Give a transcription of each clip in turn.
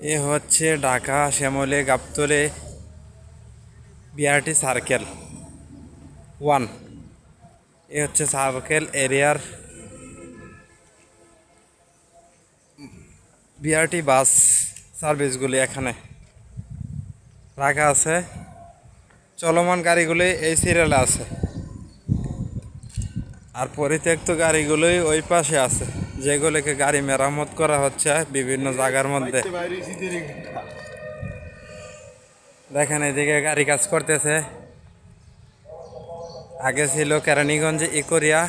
এ হচ্ছে ঢাকা, শ্যামলে, গাবতলে, বিআরটি সার্কেল। ওয়ান। এ হচ্ছে সার্কেল এরিয়ার বিআরটি বাস সার্ভিসগুলি এখানে রাখা আছে। চলমান গাড়িগুলি এই সিরিয়ালে আছে। আর পরিত্যক্ত গাড়িগুলোই ওই পাশে আছে। যেগুলোকে গাড়ি মেরামত করা হচ্ছে বিভিন্ন জায়গার মধ্যে। দেখেন এদিকে গাড়ি কাজ করতেছে। আগে ছিল কেরানীগঞ্জ, ইকোরিয়া।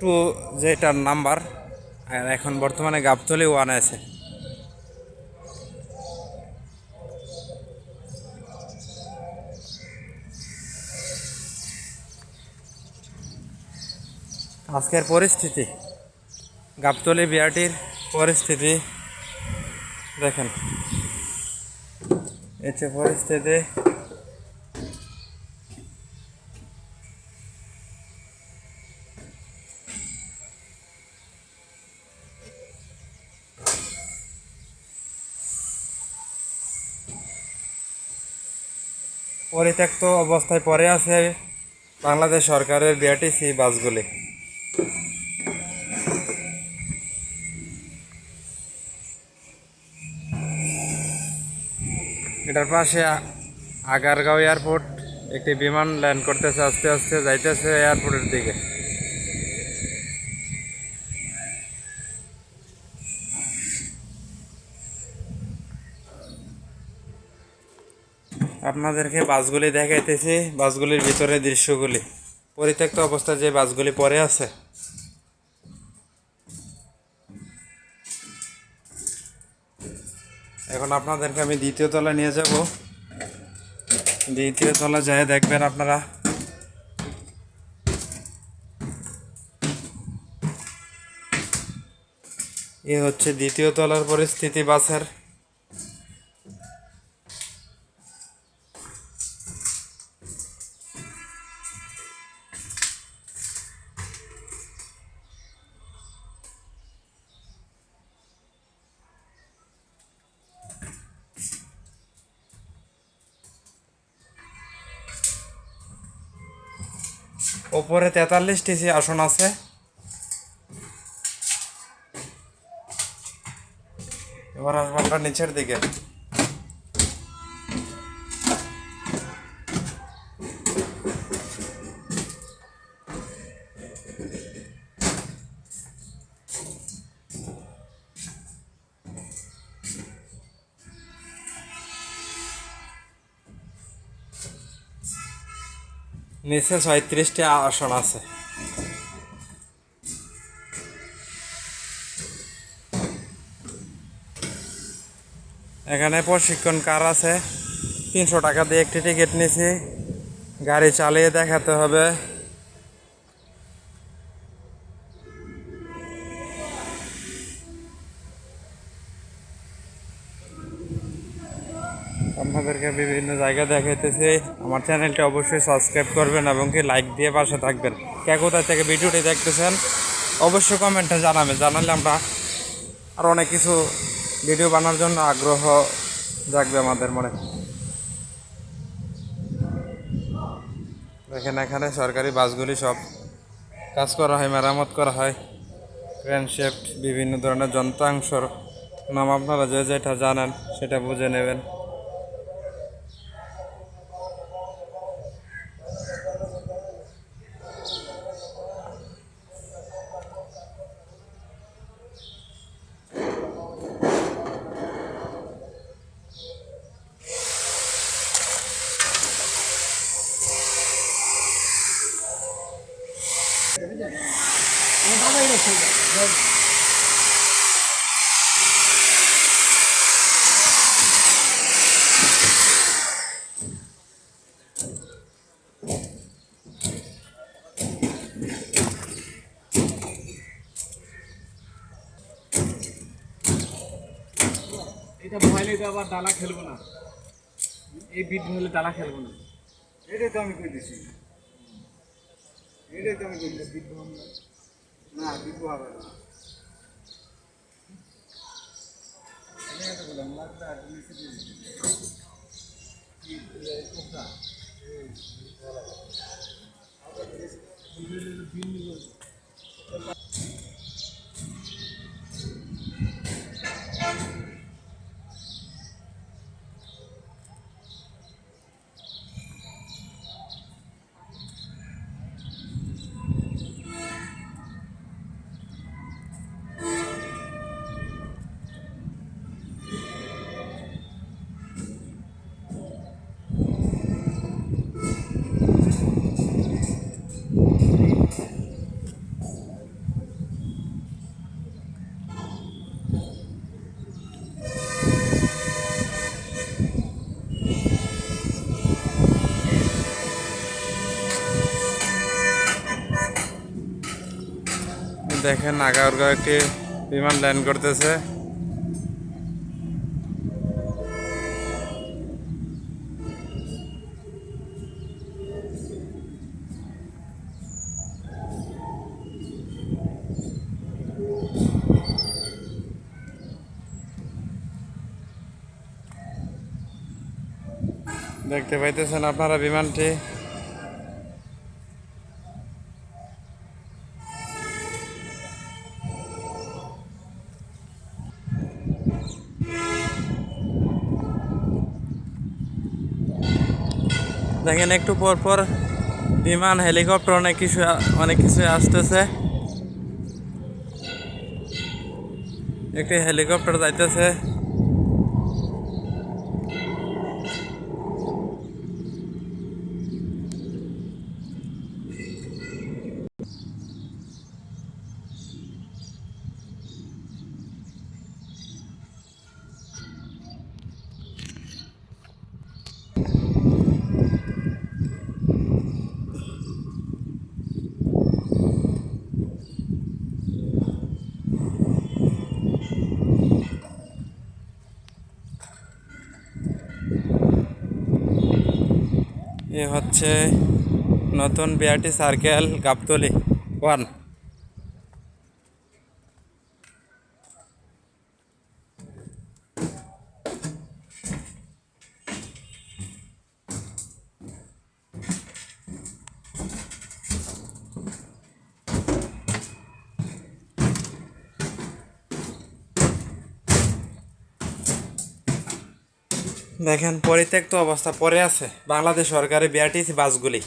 টু যেটার নাম্বার। আর এখন বর্তমানে গাবতলি ওয়ান আছে। আজকের পরিস্থিতি, গাবতলি বিয়াটির পরিস্থিতি, দেখেন। এছে পরিস্থিতি। পরিত্যক্ত অবস্থায় পরে আছে বাংলাদেশ সরকারের বিআরটিসি বাসগুলি। এটার পাশে আগারগাঁও এয়ারপোর্ট, একটি বিমান ল্যান্ড করতেছে, আস্তে আস্তে যাইতেছে এয়ারপোর্টের দিকে। আপনাদেরকে বাসগুলি দেখাইতেছি, বাসগুলির ভিতরে দৃশ্যগুলি। পরিত্যক্ত অবস্থায় যে বাসগুলি পরে আছে এখন আপনাদেরকে আমি দ্বিতীয় তলা নিয়ে যাব। দ্বিতীয় তলা যায় দেখবেন আপনারা। এ হচ্ছে দ্বিতীয় তলার পরিস্থিতি বাসের। ওপরে তেতাল্লিশটি আসন আছে। এবার আসব আমরা নিচের দিকে। নিচে ছয়ত্রিশটি আসন আছে। এখানে প্রশিক্ষণ কার আছে? তিনশো টাকা দিয়ে একটি টিকিট নিছি। গাড়ি চালিয়ে দেখাতে হবে। জায়গা দেখাইতেছি, আমার চ্যানেলটি অবশ্যই সাবস্ক্রাইব করবেন এবং কি লাইক দিয়ে পাশে থাকবেন। কে কোথায় থেকে ভিডিওটি দেখতেছেন, অবশ্যই কমেন্টে জানাবেন। জানালে আমরা আর অনেক কিছু ভিডিও বানানোর জন্য আগ্রহ জাগবে আমাদের মনে। দেখেন এখানে সরকারি বাসগুলি সব কাজ করা হয়, মেরামত করা হয়। ক্রেন শেফট, বিভিন্ন ধরনের যন্ত্রাংশর নাম আপনারা যে যেটা জানেন, সেটা বুঝে নেবেন। এটা ভয় তো আবার ডালা খেলব না। এই বিট হলে ডালা খেলব না। এটাই তো আমি কই দিছি এটাই তো আমি কই দিছি না। বিপু হবে না। গেলাম দেখেন আগারগাঁও একটি বিমান ল্যান্ড করতেছে। দেখতে পাইতেছেন আপনারা বিমানটি। দেখেন একটু পর পর বিমান হেলিকপ্টার অনেক কিছু অনেক কিছু আসতেছে। একটি হেলিকপ্টার যাইতেছে। হচ্ছে নতুন বিআরটি সার্কেল গাবতলি ওয়ান। দেখেন পরিত্যক্ত অবস্থা। পরে আছে বাংলাদেশ সরকারের বিআরটিসি বাসগুলি।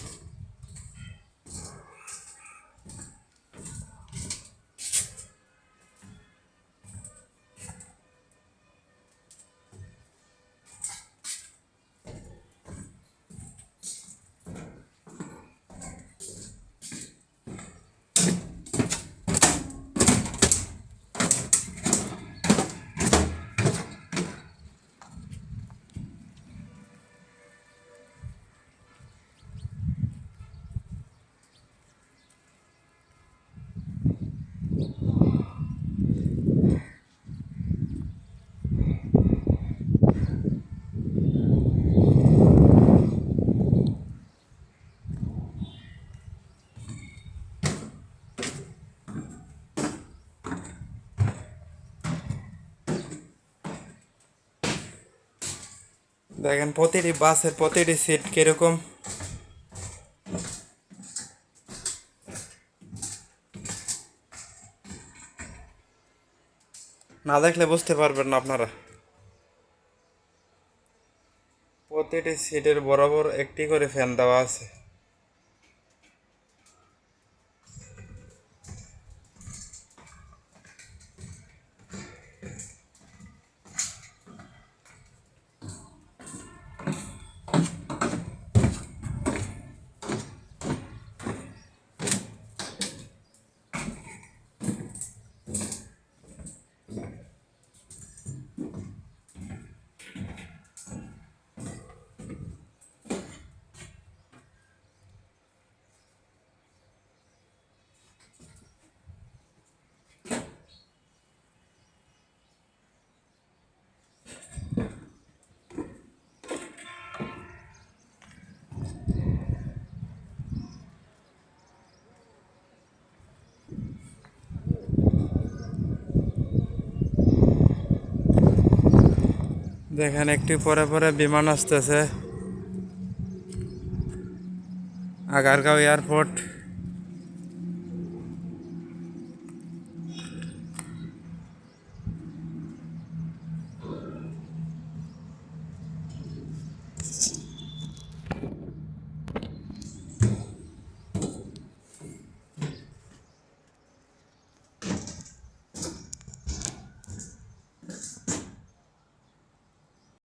দেখেন, প্রতিটি বাসের প্রতিটি সিট কীরকম? না দেখলে বুঝতে পারবেন না আপনারা। প্রতিটি সিটের বরাবর একটি করে ফ্যান দেওয়া আছে। দেখেন একটি পরে পরে বিমান আসতেছে। আগারগাঁও এয়ারপোর্ট।